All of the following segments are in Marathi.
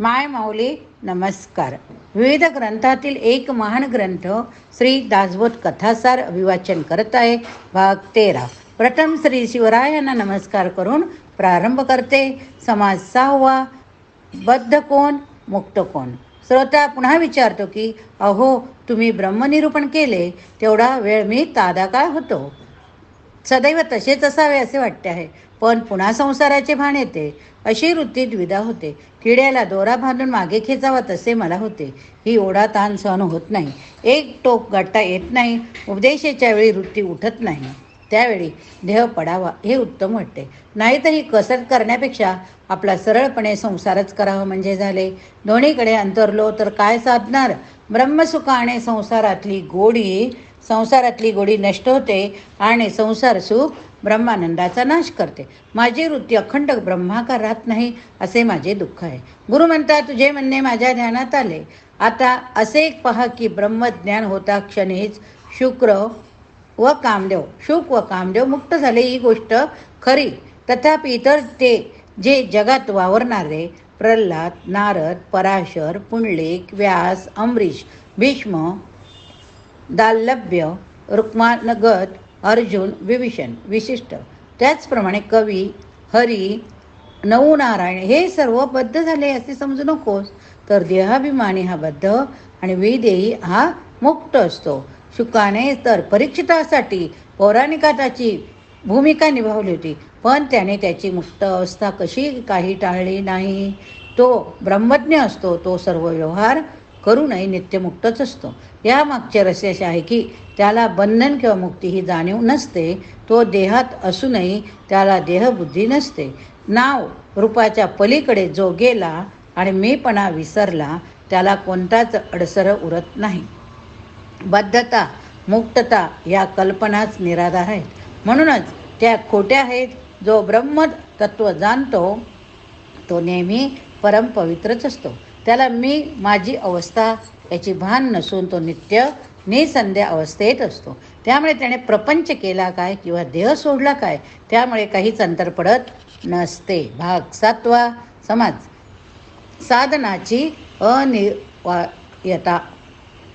माय माऊली नमस्कार. विविध ग्रंथातील एक महान ग्रंथ श्री दासबोध कथासार अभिवाचन करत आहे भाग तेरा. प्रथम श्री शिवराय यांना नमस्कार करून प्रारंभ करते. समाज सहावा बद्ध कोण मुक्त कोण? श्रोता पुन्हा विचारतो की अहो तुम्ही ब्रह्मनिरूपण केले तेवढा वेळ मी तादा काय होतो. सदैव तसेच असावे असे वाटते आहे. पण पुन्हा संसाराचे भान येते. अशी वृत्ती द्विधा होते. किड्याला दोरा बांधून मागे खेचावा तसे मला होते. ही ओढा ताण सहन होत नाही. एक टोक गाठता येत नाही. उपदेशाच्या वेळी वृत्ती उठत नाही. त्यावेळी देह पडावा हे उत्तम वाटते. नाहीतर ही कसरत करण्यापेक्षा आपला सरळपणे संसारच करावा म्हणजे झाले. दोन्हीकडे अंतरलो तर काय साधणार? ब्रह्मसुखाने संसारातली गोडी संसारातली गोडी नष्ट होते आणि संसार सुख ब्रह्मानंदाचा नाश करते. माझी वृत्ती अखंड ब्रह्माकार राहत नाही असे माझे दुःख आहे. गुरु म्हणता तुझे म्हणणे माझ्या ध्यानात आले. आता असे एक पहा की ब्रह्मज्ञान होता क्षणीच. शुक्र व कामदेव शुक व कामदेव मुक्त झाले ही गोष्ट खरी. तथापि इतर ते जे जगात वावरणारे प्रल्हाद नारद पराशर पुंडलिक व्यास अमरीश भीष्म दाल्लभ्य रुक्मानगत अर्जुन विभीषण विशिष्ट. त्याचप्रमाणे कवी हरी नवनारायण हे सर्व बद्ध झाले असे समजू नकोस. तर देहाभिमानी हा बद्ध आणि विदेही हा मुक्त असतो. शुकाने तर परीक्षितासाठी पौराणिकाची भूमिका निभावली होती पण त्याने त्याची मुक्त अवस्था कशी काही टाळली नाही. तो ब्रह्मज्ञ असतो तो सर्व व्यवहार करूनही नित्यमुक्तच असतो. या मागचे रहस्य असे आहे की त्याला बंधन किंवा मुक्ती ही जाणीव नसते तो देहात असूनही त्याला देहबुद्धी नसते. नाव रूपाच्या पलीकडे जो गेला आणि मीपणा विसरला त्याला कोणताच अडसर उरत नाही. बद्धता मुक्तता या कल्पनाच निराधार आहेत. म्हणूनच त्या खोट्या आहेत जो ब्रह्म तत्व जाणतो तो नेहमी परमपवित्रच असतो. त्याला मी माझी अवस्था याची भान नसून तो नित्य निसंध्या अवस्थेत असतो. त्यामुळे त्याने प्रपंच केला काय किंवा देह सोडला काय त्यामुळे काहीच अंतर पडत नसते. भाग सातवा समाज. साधनाची अनिवार्यता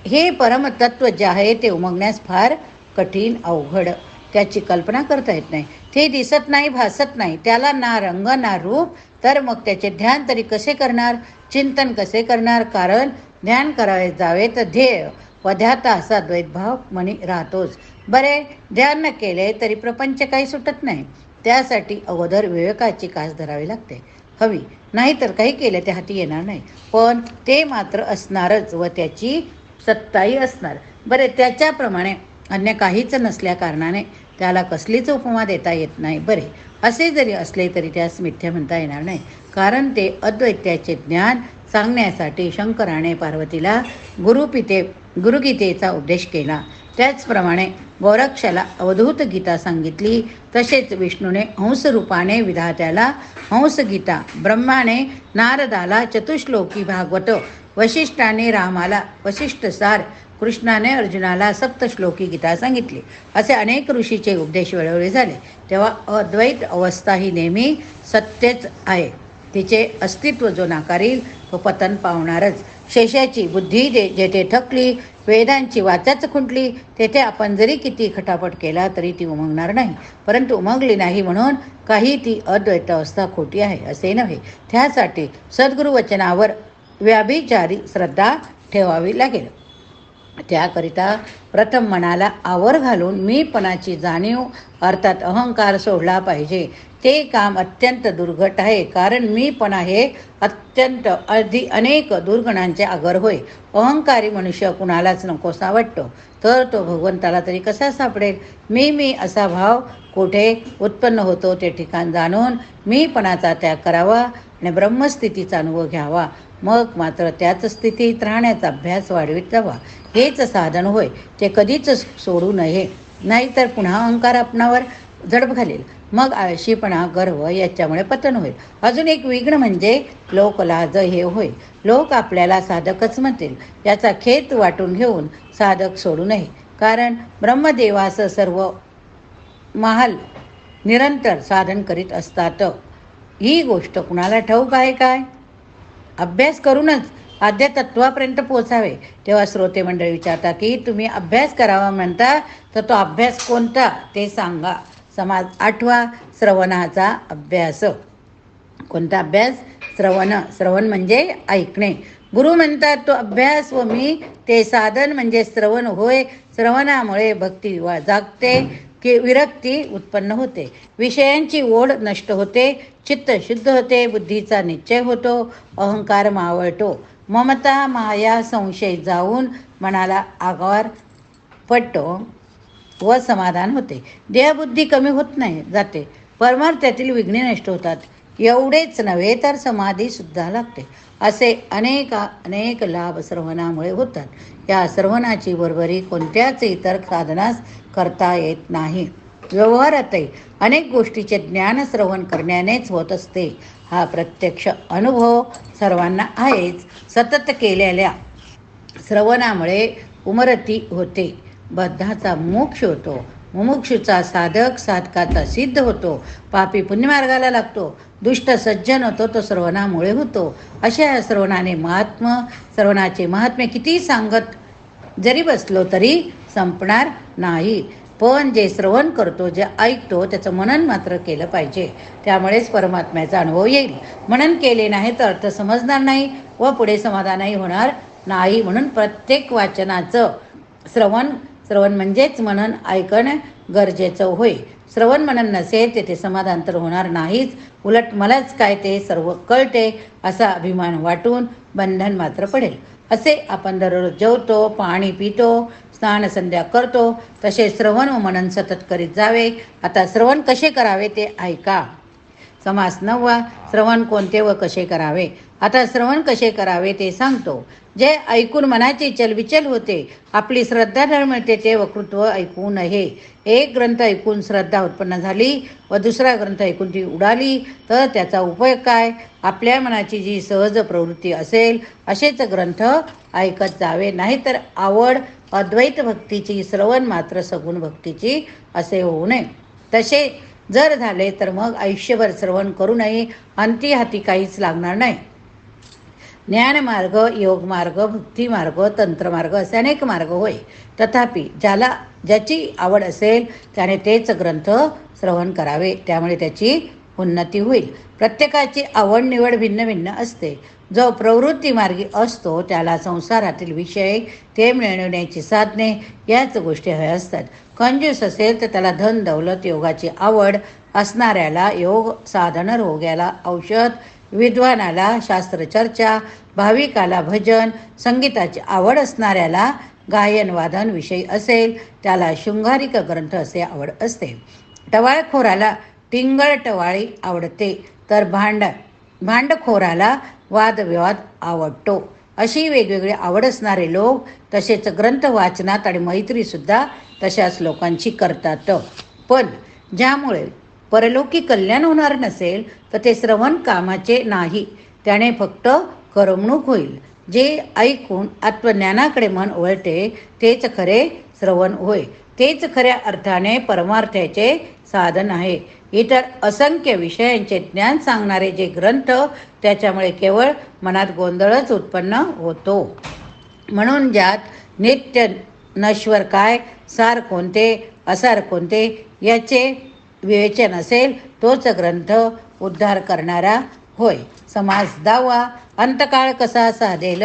हे परमतत्व जे आहे ते उमगण्यास फार कठीण अवघड त्याची कल्पना करता येत नाही. ते दिसत नाही भासत नाही. त्याला ना रंग ना रूप तर मग त्याचे ध्यान तरी कसे करणार? चिंतन कसे करणार? कारण ध्यान करावे जावे तर ध्येय. पध्याता असा द्वैतभाव म्हणी राहतोच. बरे ध्यान न केले तरी प्रपंच काही सुटत नाही. त्यासाठी अगोदर विवेकाची कास धरावी लागते. हवी. नाहीतर काही केले ते हाती येणार नाही. पण ते मात्र असणारच व त्याची सत्ताही असणार. बरे त्याच्याप्रमाणे अन्य काहीच नसल्या कारणाने त्याला कसलीच उपमा देता येत नाही. बरे असे जरी असले तरी त्यास मिथ्या म्हणता येणार नाही. कारण ते अद्वैत्याचे ज्ञान सांगण्यासाठी शंकराने पार्वतीला गुरुपिते गुरुगीतेचा उपदेश केला. त्याचप्रमाणे गोरक्षाला अवधूत गीता सांगितली. तसेच विष्णूने हंसरूपाने विधात्याला हंसगीता ब्रह्माने नारदाला चतुश्लोकी भागवत वशिष्ठाने रामाला वशिष्ठसार कृष्णाने अर्जुनाला सप्तश्लोकी गीता सांगितली. असे अनेक ऋषीचे उपदेश वेळोवेळी झाले. तेव्हा अद्वैत अवस्था ही नेहमी सत्यच आहे. तिचे अस्तित्व जो नाकारील तो पतन पावणारच. शेषाची बुद्धी जे जेथे थकली वेदांची वाचाच खुंटली तेथे आपण जरी किती खटापट केला तरी ती उमंगणार नाही. परंतु उमंगली नाही म्हणून काही ती अद्वैत अवस्था खोटी आहे असे नव्हे. त्यासाठी सद्गुरु वचनावर व्याभिचारी श्रद्धा ठेवावी लागेल. त्याकरिता प्रथम मनाला आवर घालून मीपणाची जाणीव अर्थात अहंकार सोडला पाहिजे. ते काम अत्यंत दुर्घट आहे. कारण मी पण हे अत्यंत अधी अनेक दुर्गुणांचे आगर होय. अहंकारी मनुष्य कुणालाच नकोसा वाटतो तर तो भगवंताला तरी कसा सापडेल? मी मी असा भाव कुठे उत्पन्न होतो ते ठिकाण जाणून मीपणाचा त्याग करावा आणि ब्रह्मस्थितीचा अनुभव घ्यावा. मग मात्र त्याच स्थितीत राहण्याचा अभ्यास वाढवित जावा. हेच साधन होय. ते कधीच सोडू नये. नाहीतर पुन्हा अहंकार आपणावर झडप घालेल. मग आळशीपणा गर्व याच्यामुळे पतन होईल. अजून एक विघ्न म्हणजे लोकलाज हे होय. लोक आपल्याला साधकच म्हणतील. याचा खेत वाटून घेऊन साधक सोडू नये. कारण ब्रह्मदेवास सर्व महाल निरंतर साधन करीत असतात. ही गोष्ट कुणाला ठाऊक आहे काय? अभ्यास करूनच आद्यतत्वापर्यंत पोचावे तेव्हा श्रोते मंडळी विचारता की तुम्ही अभ्यास करावा म्हणता तर तो अभ्यास कोणता? ते सांगा. समाज आठवा श्रवणाचा अभ्यास. कोणता अभ्यास? श्रवण. श्रवण म्हणजे ऐकणे. गुरु म्हणतात तो अभ्यास व मी ते साधन म्हणजे श्रवण होय. श्रवणामुळे भक्ती वा जागते की विरक्ती उत्पन्न होते. विषयांची ओढ नष्ट होते चित्त शुद्ध होते बुद्धीचा निश्चय होतो अहंकार मावळतो. ममता माया संशय जाऊन मनाला आगार पटतो व समाधान होते. देहबुद्धी कमी होत नाही जाते. परमार्थातील विघ्ने नष्ट होतात. एवढेच नव्हे तर समाधीसुद्धा लागते. असे अनेक अनेक लाभ श्रवणामुळे होतात. या श्रवणाची बरोबरी कोणत्याच इतर साधनास करता येत नाही. व्यवहारातही अनेक गोष्टीचे ज्ञान श्रवण करण्यानेच होत असते. हा प्रत्यक्ष अनुभव सर्वांना आहेच. सतत केलेल्या श्रवणामुळे उमरती होते. बद्धाचा मोक्ष होतो. मुमुक्षूचा साधक साधकाचा सिद्ध होतो. पापी पुण्यमार्गाला लागतो. दुष्ट सज्जन होतो तो श्रवणामुळे होतो. अशा या श्रवणाने महात्म श्रवणाचे महात्म्य किती सांगत जरी बसलो तरी संपणार नाही. पण जे श्रवण करतो जे ऐकतो त्याचं मनन मात्र केलं पाहिजे. त्यामुळेच परमात्म्याचा अनुभव येईल. मनन केले नाही तर अर्थ समजणार नाही व पुढे समाधानही होणार नाही म्हणून प्रत्येक वाचनाचं श्रवण श्रवण म्हणजेच मनन ऐकणं गरजेचं होय. श्रवण मनन नसेल तेथे समाधान तर होणार नाहीच. उलट मलाच काय ते सर्व कळते असा अभिमान वाटून बंधन मात्र पडेल. असे आपण दररोज जेवतो पाणी पितो स्नान संध्या करतो तसे श्रवण व मनन सतत करीत जावे. आता श्रवण कसे करावे ते ऐका. समास नववा श्रवण कोणते व कसे करावे? आता श्रवण कसे करावे ते सांगतो. जे ऐकून मनाची चलबिचल होते आपली श्रद्धा मिळते ते वक्तृत्व ऐकू नये. एक ग्रंथ ऐकून श्रद्धा उत्पन्न झाली व दुसरा ग्रंथ ऐकून ती उडाली तर त्याचा उपयोग काय? आपल्या मनाची जी सहज प्रवृत्ती असेल असेच ग्रंथ ऐकत जावे. नाहीतर आवड अद्वैत भक्तीची श्रवण मात्र सगुण भक्तीची असे होऊ नये. तसे जर झाले तर मग आयुष्यभर श्रवण करू नये. अंती हाती काहीच लागणार नाही. ज्ञानमार्ग योगमार्ग भक्तिमार्ग तंत्रमार्ग असे अनेक मार्ग होय. तथापि ज्याला ज्याची आवड असेल त्याने तेच ग्रंथ श्रवण करावे. त्यामुळे त्याची उन्नती होईल. प्रत्येकाची आवड निवड भिन्न भिन्न असते. जो प्रवृत्ती मार्गी असतो त्याला संसारातील विषय ते मिळवण्याची साधने याच गोष्टी हव्या असतात. कंजूस असेल तर त्याला धन दौलत योगाची आवड असणाऱ्याला योग साधन रोग्याला औषध विद्वानाला शास्त्रचर्चा भाविकाला भजन संगीताची आवड असणाऱ्याला गायनवादन विषय विषयी असेल त्याला शृंगारिक ग्रंथ असे आवड असते. टवाळखोराला टिंगळ टवाळी आवडते तर भांड भांडखोराला वादविवाद आवडतो. अशी वेगवेगळी आवड असणारे लोक तसेच ग्रंथ वाचनात आणि मैत्रीसुद्धा तशाच लोकांची करतात. पण ज्यामुळे परलोकी कल्याण होणार नसेल तर ते श्रवण कामाचे नाही. त्याने फक्त करमणूक होईल. जे ऐकून आत्मज्ञानाकडे मन वळते तेच खरे श्रवण होय. तेच खऱ्या अर्थाने परमार्थाचे साधन आहे. इतर असंख्य विषयांचे ज्ञान सांगणारे जे ग्रंथ त्याच्यामुळे केवळ मनात गोंधळच उत्पन्न होतो. म्हणून ज्यात नित्य नश्वर काय सार कोणते असार कोणते याचे विवेचन असेल तोच ग्रंथ उद्धार करणारा होय. समाज दावा अंतकाळ कसा साधेल?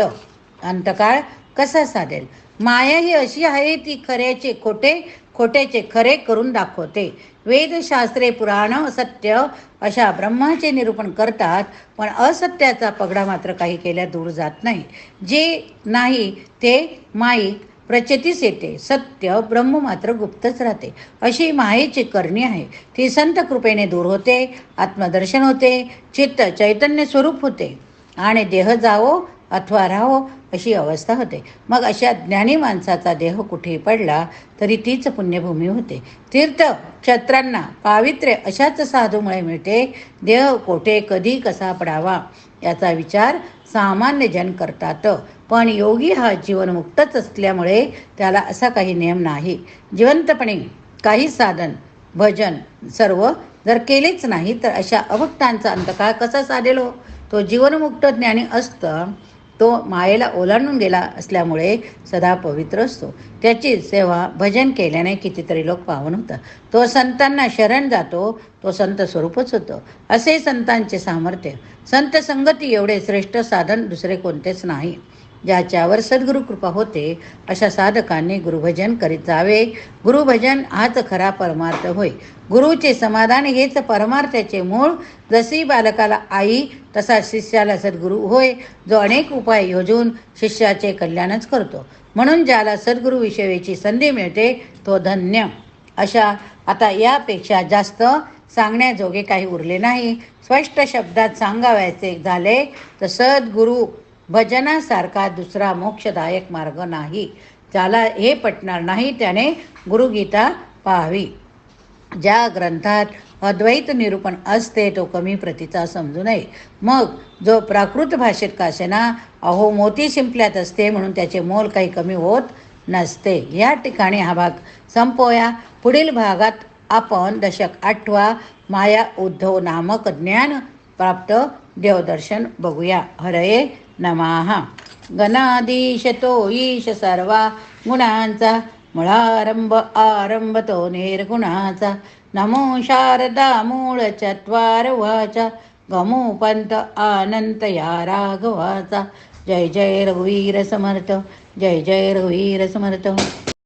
अंतकाळ कसा साधेल? माया ही अशी आहे ती खऱ्याचे खोटे खोट्याचे खरे करून दाखवते. वेदशास्त्रे पुराण सत्य अशा ब्रह्माचे निरूपण करतात पण असत्याचा पगडा मात्र काही केल्या दूर जात नाही. जे नाही ते माईक प्रचितीस येते. सत्य ब्रह्म मात्र गुप्तच राहते. अशी मायेची करणी आहे. ती संत कृपेने दूर होते आत्मदर्शन होते चित्त चैतन्य स्वरूप होते. आणि देह जावो अथवा राहो अशी अवस्था होते. मग अशा ज्ञानी माणसाचा देह कुठेही पडला तरी तीच पुण्यभूमी होते. तीर्थ क्षत्रांना पावित्र्य अशाच साधूमुळे मिळते. देह कोठे कधी कसा पडावा याचा विचार सामान्य जन करतात. पण योगी हा जीवनमुक्तच असल्यामुळे त्याला असा काही नियम नाही. जिवंतपणे काही साधन भजन सर्व जर केलेच नाही तर अशा अभक्तांचा अंतकाळ कसा साधेल हो? तो जीवनमुक्त ज्ञानी असतं तो मायेला ओलांडून गेला असल्यामुळे सदा पवित्र असतो. त्याची सेवा भजन केल्याने कितीतरी लोक पावन होतात. तो संतांना शरण जातो तो संत स्वरूपच होतो. असे संतांचे सामर्थ्य संत संगती एवढे श्रेष्ठ साधन दुसरे कोणतेच नाही. ज्याच्यावर सद्गुरु कृपा होते अशा साधकांनी गुरुभजन करीत जावे. गुरुभजन हाच खरा परमार्थ होय. गुरुचे समाधान हेच परमार्थाचे मूळ. जशी बालकाला आई तसा शिष्याला सद्गुरू होय. जो अनेक उपाय योजून शिष्याचे कल्याणच करतो. म्हणून ज्याला सद्गुरूविषयीची संधी मिळते तो धन्य. अशा आता यापेक्षा जास्त सांगण्याजोगे काही उरले नाही. स्पष्ट शब्दात सांगावयाचे झाले तर सद्गुरू भजनासारखा दुसरा मोक्षदायक मार्ग नाही. ज्याला हे पटणार नाही त्याने गुरुगीता पाहावी. ज्या ग्रंथात अद्वैत निरूपण असते तो कमी प्रतीचा समजू नये. मग जो प्राकृत भाषेत कासेना अहो मोती शिंपल्यात असते म्हणून त्याचे मोल काही कमी होत नसते. या ठिकाणी हा भाग संपवया. पुढील भागात आपण दशक आठवा माया उद्धव नामक ज्ञान प्राप्त देवदर्शन बघूया. हरये नमाहा गणाधीशतो ईश सर्वा गुणांचा। मुळारंभ आरंभ तो निर्गुणाचा। नमो शारदा मूळ चत्वार वाचा गमोपंत आनंत या राघवाचा। जय जय रघुवीर समर्थ। जय जय रघुवीर समर्थ।